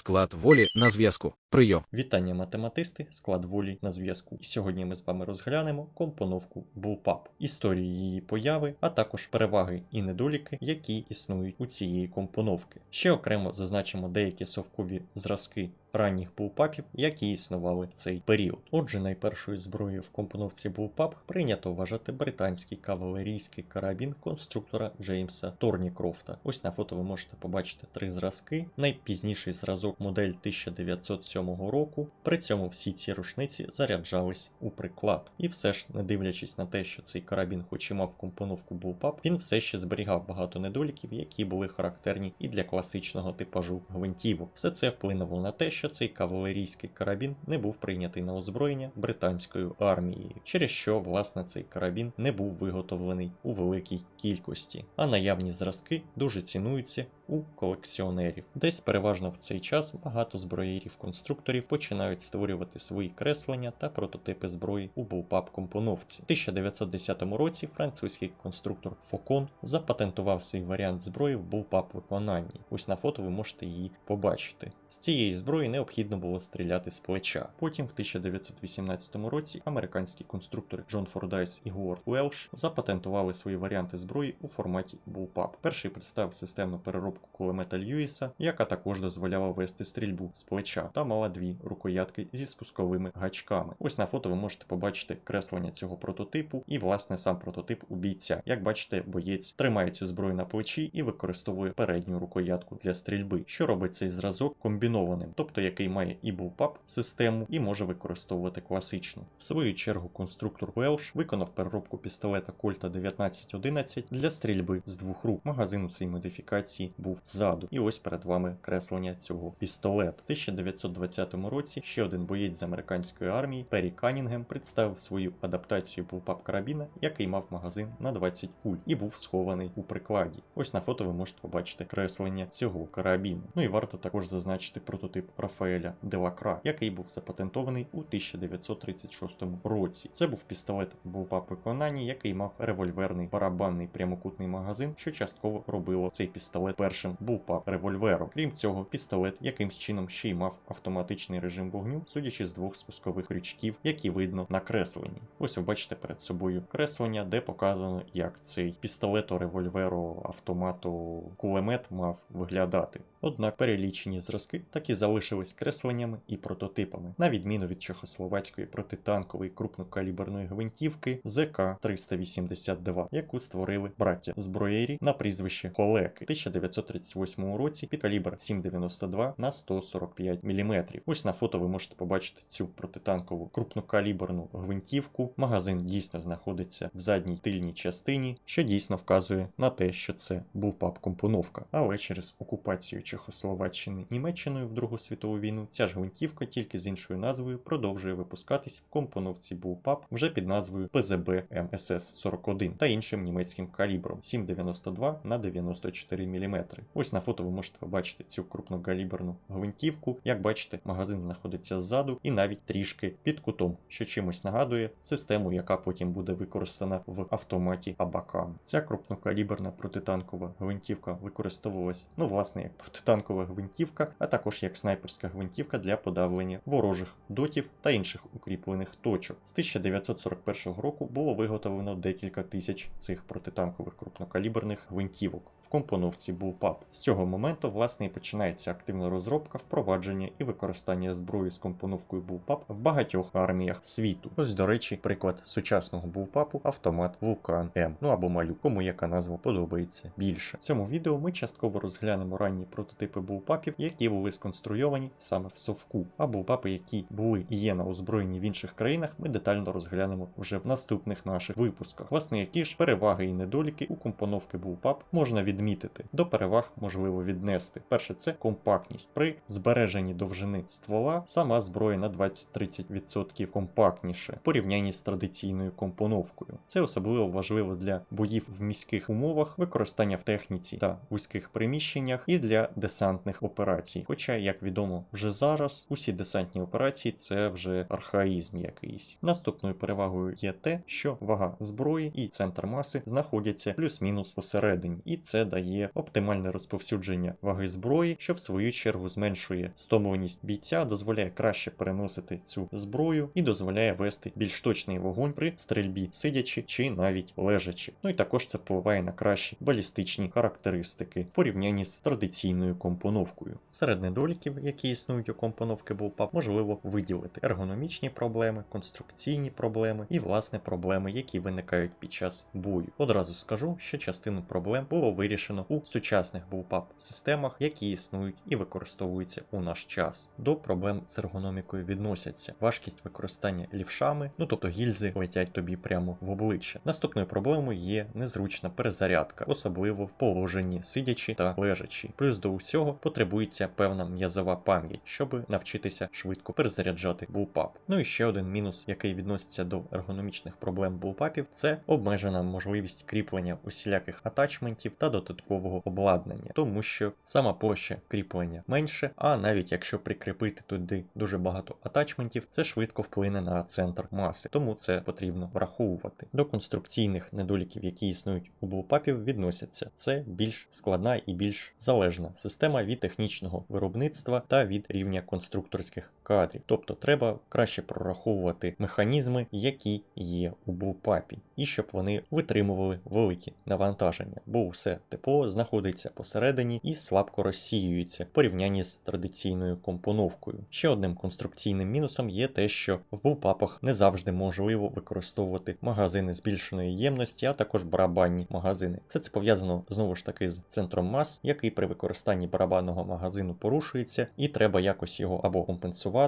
Склад волі на зв'язку. Прийом. Вітання математисти, склад волі на зв'язку. Сьогодні ми з вами розглянемо компоновку Bullpup, історію її появи, а також переваги і недоліки, які існують у цієї компоновки. Ще окремо зазначимо деякі совкові зразки ранніх булпапів, які існували в цей період. Отже, найпершою зброєю в компоновці Bullpup прийнято вважати британський кавалерійський карабін конструктора Джеймса Торнікрофта. Ось на фото ви можете побачити три зразки. Найпізніший зразок модель 1907 року. При цьому всі ці рушниці заряджались у приклад. І все ж, не дивлячись на те, що цей карабін, хоч і мав компоновку Bullpup, він все ще зберігав багато недоліків, які були характерні і для класичного типажу гвинтівок. Все це вплинуло на те, що цей кавалерійський карабін не був прийнятий на озброєння британською армією, через що власне цей карабін не був виготовлений у великій кількості, а наявні зразки дуже цінуються у колекціонерів. Десь переважно в цей час багато зброєрів-конструкторів починають створювати свої креслення та прототипи зброї у bullpup компоновці. В 1910 році французький конструктор Фокон запатентував свій варіант зброї в bullpup виконанні. Ось на фото ви можете її побачити. З цієї зброї необхідно було стріляти з плеча. Потім, в 1918 році, американські конструктори Джон Фордайс і Говард Уелш запатентували свої варіанти зброї у форматі bullpup. Перший представив системну переробку кулемета Льюіса, яка також дозволяла вести стрільбу з плеча та мала дві рукоятки зі спусковими гачками. Ось на фото ви можете побачити креслення цього прототипу і власне сам прототип у бійця. Як бачите, боєць тримає цю зброю на плечі і використовує передню рукоятку для стрільби, що робить цей зразок комбінованим, тобто який має і bullpup систему і може використовувати класичну. В свою чергу конструктор Welsh виконав переробку пістолета Кольта 1911 для стрільби з двох рук. Магазин у цій модифікації був ззаду. І ось перед вами креслення цього пістолета. В 1920 році ще один боєць з американської армії Перрі Канінгем представив свою адаптацію bullpup карабіна, який мав магазин на 20 куль і був схований у прикладі. Ось на фото ви можете побачити креслення цього карабіну. Ну і варто також зазначити прототип Рафаеля Делакра, який був запатентований у 1936 році. Це був пістолет bullpup виконанні, який мав револьверний барабанний прямокутний магазин, що частково робило цей пістолет першим bullpup револьвером. Крім цього, пістолет якимсь чином ще й мав автоматичний режим вогню, судячи з двох спускових крючків, які видно на кресленні. Ось ви бачите перед собою креслення, де показано, як цей пістолето револьверу автомату кулемет мав виглядати. Однак перелічені зразки так і залишились кресленнями і прототипами, на відміну від чехословацької протитанкової крупнокаліберної гвинтівки ЗК-382, яку створили браття зброєрі на прізвище Холеки в 1938 році під калібр 7,92 на 145 мм. Ось на фото ви можете побачити цю протитанкову крупнокаліберну гвинтівку. Магазин дійсно знаходиться в задній тильній частині, що дійсно вказує на те, що це був компоновка. Але через окупацію Чехословаччини Німеччиною в Другу світову війну ця ж гвинтівка тільки з іншою назвою продовжує випускатись в компоновці Bullpup вже під назвою ПЗБ МСС-41 та іншим німецьким калібром 7,92 на 94 мм. Ось на фото ви можете побачити цю крупнокаліберну гвинтівку. Як бачите, магазин знаходиться ззаду і навіть трішки під кутом, що чимось нагадує систему, яка потім буде використана в автоматі Абакан. Ця крупнокаліберна протитанкова гвинтівка використовувалась, ну, власне, як протитанкова гвинтівка, а також як снайперська гвинтівка для подавлення ворожих дотів та інших укріплених точок. З 1941 року було виготовлено декілька тисяч цих протитанкових крупнокаліберних гвинтівок в компоновці Bullpup. З цього моменту, власне, і починається активна розробка, впровадження і використання зброї з компоновкою Bullpup в багатьох арміях світу. Ось, до речі, приклад сучасного Bullpup – автомат Вулкан М, ну або малюк, кому яка назва подобається більше. В цьому відео ми частково розглянемо ранні прототипи Bullpupів, які були сконструйовані саме в совку, а Bullpupi, які були і є на озброєнні в інших країнах, ми детально розглянемо вже в наступних наших випусках. Власне, які ж переваги і недоліки у компоновки Bullpup можна відмітити. До переваг можливо віднести. Перше, це компактність. При збереженні довжини ствола сама зброя на 20-30% компактніше в порівнянні з традиційною компоновкою. Це особливо важливо для боїв в міських умовах, використання в техніці та вузьких приміщеннях і для десантних операцій. Хоча, як відомо, вже зараз усі десантні операції це вже архаїзм якийсь. Наступною перевагою є те, що вага зброї і центр маси знаходяться плюс-мінус посередині, і це дає оптимальне розповсюдження ваги зброї, що в свою чергу зменшує стомленість бійця, дозволяє краще переносити цю зброю і дозволяє вести більш точний вогонь при стрільбі, сидячи чи навіть лежачи. Ну і також це впливає на кращі балістичні характеристики в порівнянні з традиційною компоновкою. Серед недоліків, які існують у компоновки Bullpup, можливо виділити ергономічні проблеми, конструкційні проблеми і власне проблеми, які виникають під час бою. Одразу скажу, що частину проблем було вирішено у сучасних Bullpup системах, які існують і використовуються у наш час. До проблем з ергономікою відносяться важкість використання лівшами, ну тобто гільзи летять тобі прямо в обличчя. Наступною проблемою є незручна перезарядка, особливо в положенні сидячи та лежачи. Плюс до усього потребується певна м'язова пам'ять, щоб навчитися швидко перезаряджати булпап. Ну і ще один мінус, який відноситься до ергономічних проблем булпапів, це обмежена можливість кріплення усіляких атачментів та додаткового обладнання, тому що сама площа кріплення менше, а навіть якщо прикріпити туди дуже багато атачментів, це швидко вплине на центр маси, тому це потрібно враховувати. До конструкційних недоліків, які існують у булпапів, відносяться це більш складна і більш залежна система від технічного виробництва та від рівня конструкторських кадрів. Тобто треба краще прораховувати механізми, які є у булпапі, і щоб вони витримували великі навантаження, бо все тепло знаходиться посередині і слабко розсіюється в порівнянні з традиційною компоновкою. Ще одним конструкційним мінусом є те, що в булпапах не завжди можливо використовувати магазини збільшеної ємності, а також барабанні магазини. Все це пов'язано знову ж таки з центром мас, який при використанні барабанного магазину порушується, і треба якось його або компенсувати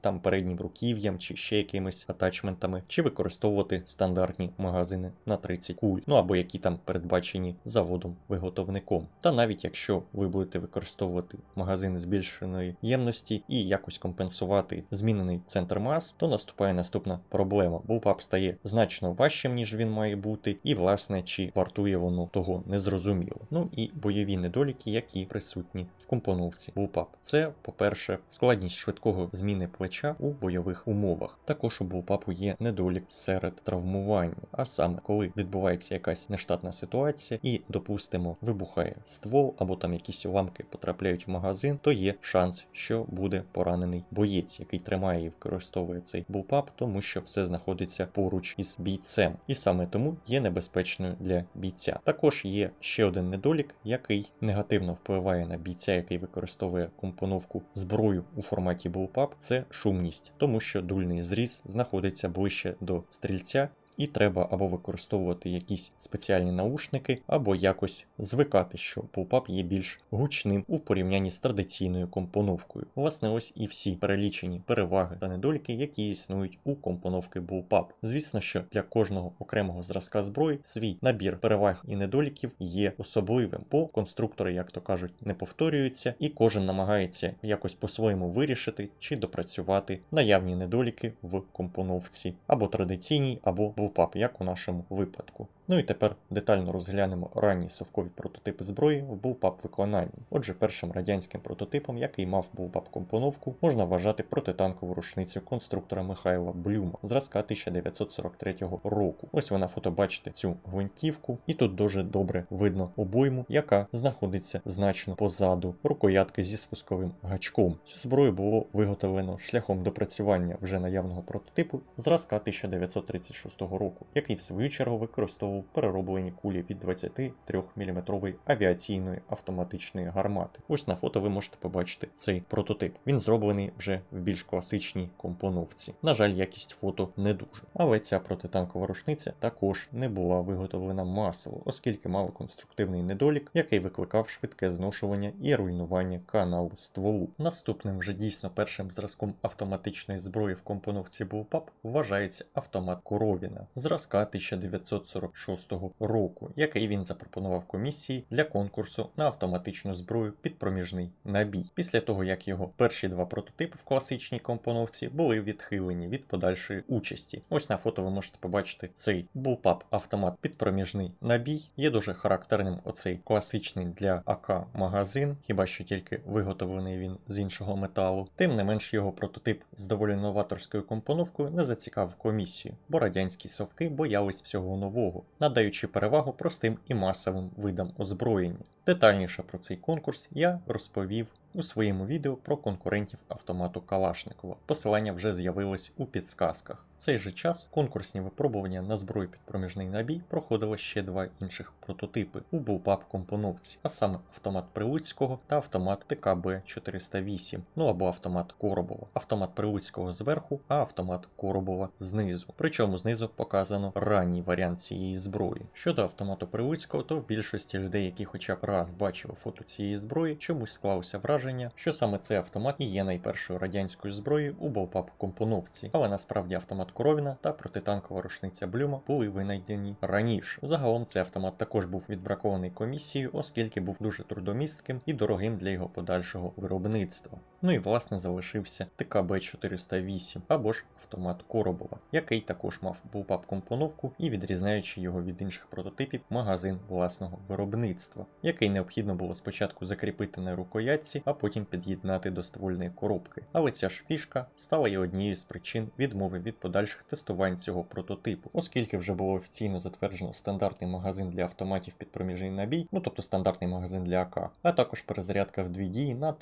там переднім руків'ям чи ще якимись атачментами, чи використовувати стандартні магазини на 30 куль, ну або які там передбачені заводом-виготовником. Та навіть якщо ви будете використовувати магазини збільшеної ємності і якось компенсувати змінений центр мас, то наступає наступна проблема. Булпап стає значно важчим, ніж він має бути, і власне чи вартує воно того незрозуміло. Ну і бойові недоліки, які присутні в компоновці Bullpup. Це, по-перше, складність швидкого зміни плеча у бойових умовах. Також у Bullpup є недолік серед травмування, а саме коли відбувається якась нештатна ситуація, і, допустимо, вибухає ствол або там якісь уламки потрапляють в магазин, то є шанс, що буде поранений боєць, який тримає і використовує цей Bullpup, тому що все знаходиться поруч із бійцем, і саме тому є небезпечною для бійця. Також є ще один недолік, який негативно впливає на бійця, який використовує компоновку зброю у форматі Bullpup, це шумність, тому що дульний зріз знаходиться ближче до стрільця. І треба або використовувати якісь спеціальні наушники, або якось звикати, що Bullpup є більш гучним у порівнянні з традиційною компоновкою. Власне, ось і всі перелічені переваги та недоліки, які існують у компоновки Bullpup. Звісно, що для кожного окремого зразка зброї свій набір переваг і недоліків є особливим, бо конструктори, як то кажуть, не повторюються, і кожен намагається якось по-своєму вирішити чи допрацювати наявні недоліки в компоновці або традиційній, або Bullpup, як у нашому випадку. Ну і тепер детально розглянемо ранні совкові прототипи зброї в Bullpup виконанні. Отже, першим радянським прототипом, який мав Bullpup компоновку, можна вважати протитанкову рушницю конструктора Михайла Блюма зразка 1943 року. Ось ви на фото бачите цю гвинтівку, і тут дуже добре видно обойму, яка знаходиться значно позаду рукоятки зі спусковим гачком. Цю зброю було виготовлено шляхом допрацювання вже наявного прототипу зразка 1936 року, який в свою чергу використовував перероблені кулі від 23 мм авіаційної автоматичної гармати. Ось на фото ви можете побачити цей прототип. Він зроблений вже в більш класичній компоновці. На жаль, якість фото не дуже. Але ця протитанкова рушниця також не була виготовлена масово, оскільки мала конструктивний недолік, який викликав швидке зношування і руйнування каналу стволу. Наступним вже дійсно першим зразком автоматичної зброї в компоновці Bullpup вважається автомат Коровіна зразка 1946 2006 року, який він запропонував комісії для конкурсу на автоматичну зброю під проміжний набій. Після того, як його перші два прототипи в класичній компоновці були відхилені від подальшої участі. Ось на фото ви можете побачити цей Bullpup автомат під проміжний набій. Є дуже характерним оцей класичний для АК магазин, хіба що тільки виготовлений він з іншого металу. Тим не менш його прототип з доволі новаторською компоновкою не зацікавив комісію, бо радянські совки боялись всього нового, надаючи перевагу простим і масовим видам озброєння. Детальніше про цей конкурс я розповів у своєму відео про конкурентів автомату Калашникова. Посилання вже з'явилось у підсказках. В цей же час конкурсні випробування на зброю під проміжний набій проходило ще два інших прототипи у Bullpup компоновці, а саме автомат Прилуцького та автомат ТКБ-408, ну або автомат Коробова. Автомат Прилуцького зверху, а автомат Коробова знизу. Причому знизу показано ранній варіант цієї зброї. Щодо автомату Прилуцького, то в більшості людей, які хоча б раз бачили фото цієї зброї, чомусь склалося враження, що саме цей автомат і є найпершою радянською зброєю у Bullpup компоновці, але насправді автомат Коровіна та протитанкова рушниця Блюма були винайдені раніше. Загалом цей автомат також був відбракований комісією, оскільки був дуже трудомістким і дорогим для його подальшого виробництва. Ну і власне залишився ТКБ-408 або ж автомат Коробова, який також мав Bullpup компоновку і відрізняючи його від інших прототипів, магазин власного виробництва, який необхідно було спочатку закріпити на рукоятці, а потім під'єднати до ствольної коробки. Але ця ж фішка стала і однією з причин відмови від подальших тестувань цього прототипу, оскільки вже було офіційно затверджено стандартний магазин для автоматів під проміжний набій, ну тобто стандартний магазин для АК, а також перезарядка в дві дії на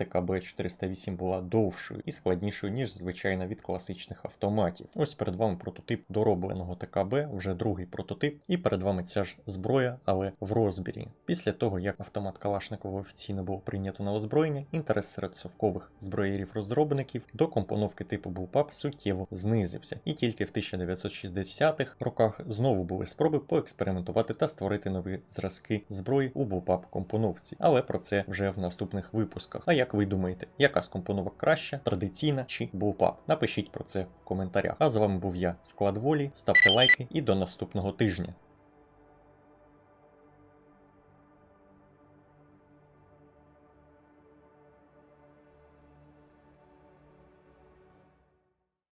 ТКБ-408 була довшою і складнішою, ніж звичайно від класичних автоматів. Ось перед вами прототип доробленого ТКБ, вже другий прототип, і перед вами ця ж зброя, але в розбірі. Після того, як автомат Калашникова офіційно було прийнято на озброєння, інтерес серед совкових зброєрів-розробників до компоновки типу Bullpup суттєво знизився, і тільки в 1960-х роках знову були спроби поекспериментувати та створити нові зразки зброї у Bullpup компоновці. Але про це вже в наступних випусках. А як ви думаєте, яка з краще, традиційна чи булпап? Напишіть про це в коментарях. А з вами був я, Склад Волі. Ставте лайки і до наступного тижня.